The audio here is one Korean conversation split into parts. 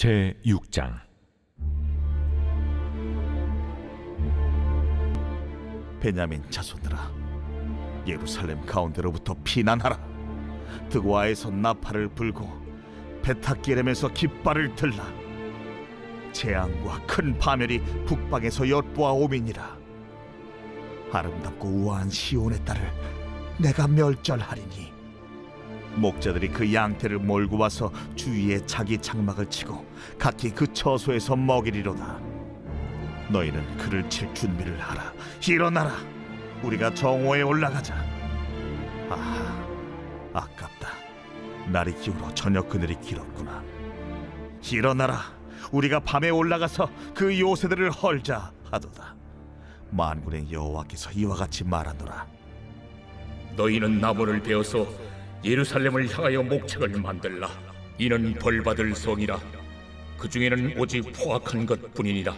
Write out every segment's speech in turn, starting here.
제 6장. 베냐민 자손들아 예루살렘 가운데로부터 피난하라. 드고아에서 나팔을 불고 베타기렘에서 깃발을 들라. 재앙과 큰 파멸이 북방에서 엿보아 오미니라. 아름답고 우아한 시온의 딸을 내가 멸절하리니 목자들이 그 양태를 몰고 와서 주위에 자기 장막을 치고 각기 그 처소에서 먹이리로다 너희는 그를 칠 준비를 하라. 일어나라. 우리가 정오에 올라가자. 아, 아깝다. 날이 기울어 저녁 그늘이 길었구나. 일어나라. 우리가 밤에 올라가서 그 요새들을 헐자 하도다. 만군의 여호와께서 이와 같이 말하노라. 너희는 나무를 베어서 예루살렘을 향하여 목책을 만들라. 이는 벌받을 성이라. 그 중에는 오직 포악한 것뿐이니라.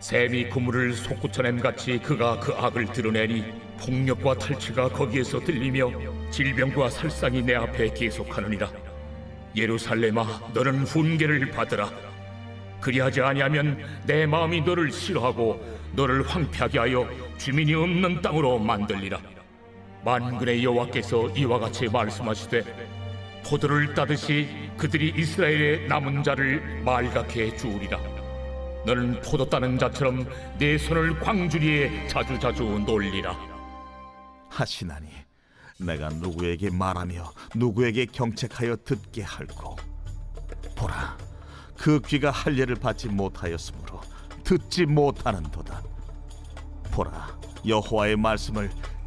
샘이 그물을 솟구쳐냄 같이 그가 그 악을 드러내니 폭력과 탈취가 거기에서 들리며 질병과 살상이 내 앞에 계속하느니라. 예루살렘아, 너는 훈계를 받으라. 그리하지 아니하면 내 마음이 너를 싫어하고 너를 황폐하게 하여 주민이 없는 땅으로 만들리라. 만군의 여호와께서 이와 같이 말씀하시되 포도를 따듯이 그들이 이스라엘의 남은 자를 말갛게 주우리라. 너는 포도 따는 자처럼 내 손을 광주리에 자주자주 놀리라. 하시나니 내가 누구에게 말하며 누구에게 경책하여 듣게 할고 보라 그 귀가 할례를 받지 못하였으므로 듣지 못하는도다 보라 여호와의 말씀을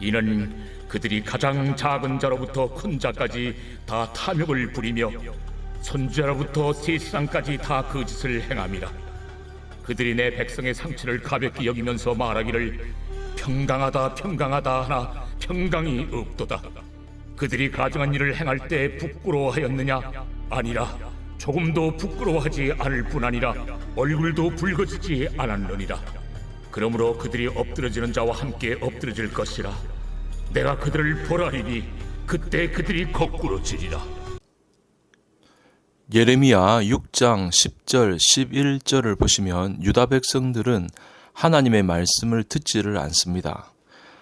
이는 그들이 가장 작은 자로부터 큰 자까지 다 탐욕을 부리며 선지자로부터 세상까지 다 그 짓을 행함이라. 그들이 내 백성의 상처를 가볍게 여기면서 말하기를 평강하다 평강하다 하나 평강이 없도다. 그들이 가정한 일을 행할 때 부끄러워하였느냐? 아니라 조금도 부끄러워하지 않을 뿐 아니라 얼굴도 붉어지지 않았느니라. 그러므로 그들이 엎드러지는 자와 함께 엎드러질 것이라. 내가 그들을 벌하리니 그때 그들이 거꾸로 지리라. 예레미야 6장 10절 11절을 보시면 유다 백성들은 하나님의 말씀을 듣지를 않습니다.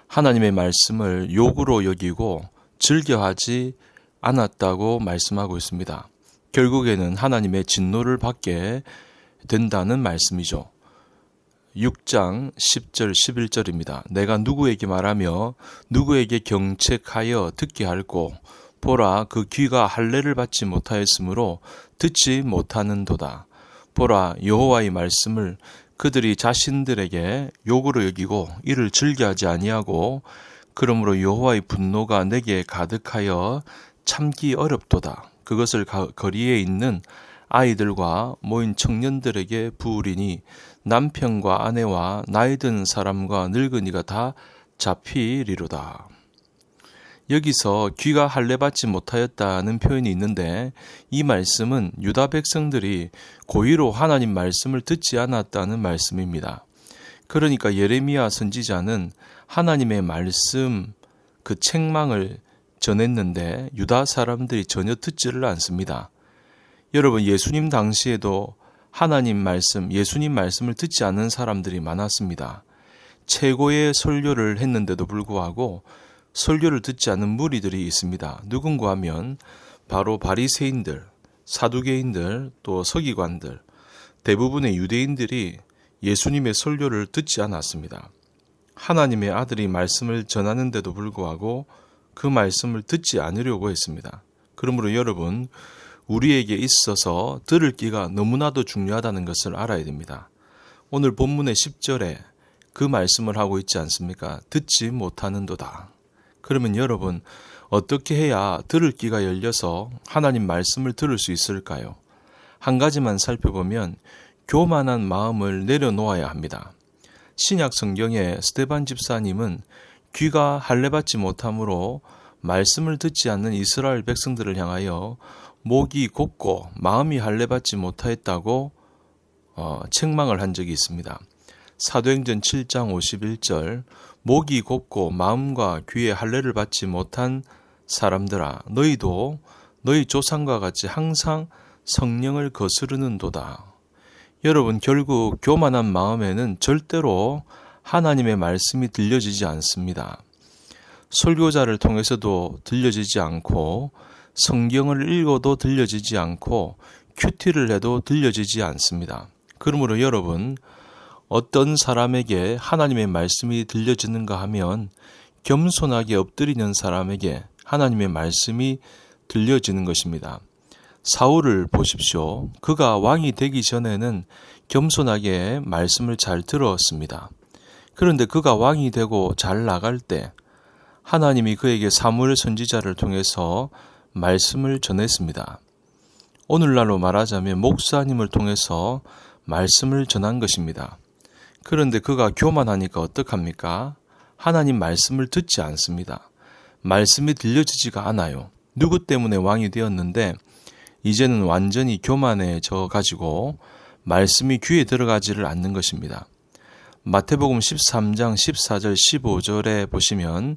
하나님의 말씀을 욕으로 여기고 즐겨하지 않았다고 말씀하고 있습니다. 결국에는 하나님의 진노를 받게 된다는 말씀이죠. 6장 10절 11절입니다. 내가 누구에게 말하며 누구에게 경책하여 듣게 할고 보라 그 귀가 할례를 받지 못하였으므로 듣지 못하는도다. 보라 여호와의 말씀을 그들이 자신들에게 욕으로 여기고 이를 즐겨하지 아니하고 그러므로 여호와의 분노가 내게 가득하여 참기 어렵도다. 그것을 가, 거리에 있는 아이들과 모인 청년들에게 부으리니 남편과 아내와 나이 든 사람과 늙은이가 다 잡히리로다. 여기서 귀가 할례받지 못하였다는 표현이 있는데 이 말씀은 유다 백성들이 고의로 하나님 말씀을 듣지 않았다는 말씀입니다. 그러니까 예레미야 선지자는 하나님의 말씀 그 책망을 전했는데 유다 사람들이 전혀 듣지를 않습니다. 여러분 예수님 당시에도 하나님 말씀, 예수님 말씀을 듣지 않는 사람들이 많았습니다. 최고의 설교를 했는데도 불구하고 설교를 듣지 않는 무리들이 있습니다. 누군가 하면 바로 바리새인들, 사두개인들, 또 서기관들, 대부분의 유대인들이 예수님의 설교를 듣지 않았습니다. 하나님의 아들이 말씀을 전하는데도 불구하고 그 말씀을 듣지 않으려고 했습니다. 그러므로 여러분, 우리에게 있어서 들을 기가 너무나도 중요하다는 것을 알아야 됩니다. 오늘 본문의 10절에 그 말씀을 하고 있지 않습니까? 듣지 못하는도다. 그러면 여러분, 어떻게 해야 들을 귀가 열려서 하나님 말씀을 들을 수 있을까요? 한 가지만 살펴보면 교만한 마음을 내려놓아야 합니다. 신약 성경의 스테반 집사님은 귀가 할례받지 못함으로 말씀을 듣지 않는 이스라엘 백성들을 향하여 목이 곱고 마음이 할례받지 못하였다고 어, 책망을 한 적이 있습니다. 사도행전 7장 51절 목이 곱고 마음과 귀에 할례를 받지 못한 사람들아 너희도 너희 조상과 같이 항상 성령을 거스르는도다. 여러분 결국 교만한 마음에는 절대로 하나님의 말씀이 들려지지 않습니다. 설교자를 통해서도 들려지지 않고 성경을 읽어도 들려지지 않고 큐티를 해도 들려지지 않습니다. 그러므로 여러분 어떤 사람에게 하나님의 말씀이 들려지는가 하면 겸손하게 엎드리는 사람에게 하나님의 말씀이 들려지는 것입니다. 사울을 보십시오. 그가 왕이 되기 전에는 겸손하게 말씀을 잘 들었습니다. 그런데 그가 왕이 되고 잘 나갈 때 하나님이 그에게 사무엘 선지자를 통해서 말씀을 전했습니다. 오늘날로 말하자면 목사님을 통해서 말씀을 전한 것입니다. 그런데 그가 교만하니까 어떡합니까? 하나님 말씀을 듣지 않습니다. 말씀이 들려지지가 않아요. 누구 때문에 왕이 되었는데 이제는 완전히 교만해져 가지고 말씀이 귀에 들어가지를 않는 것입니다. 마태복음 13장 14절 15절에 보시면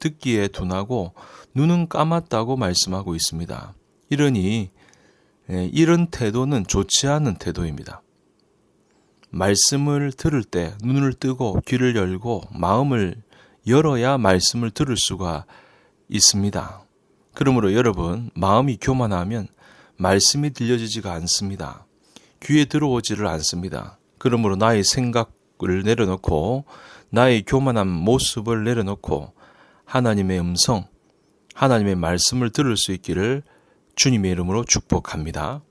듣기에 둔하고 눈은 감았다고 말씀하고 있습니다. 이러니 예, 이런 태도는 좋지 않은 태도입니다. 말씀을 들을 때 눈을 뜨고 귀를 열고 마음을 열어야 말씀을 들을 수가 있습니다. 그러므로 여러분, 마음이 교만하면 말씀이 들려지지가 않습니다. 귀에 들어오지를 않습니다. 그러므로 나의 생각을 내려놓고 나의 교만한 모습을 내려놓고 하나님의 음성, 하나님의 말씀을 들을 수 있기를 주님의 이름으로 축복합니다.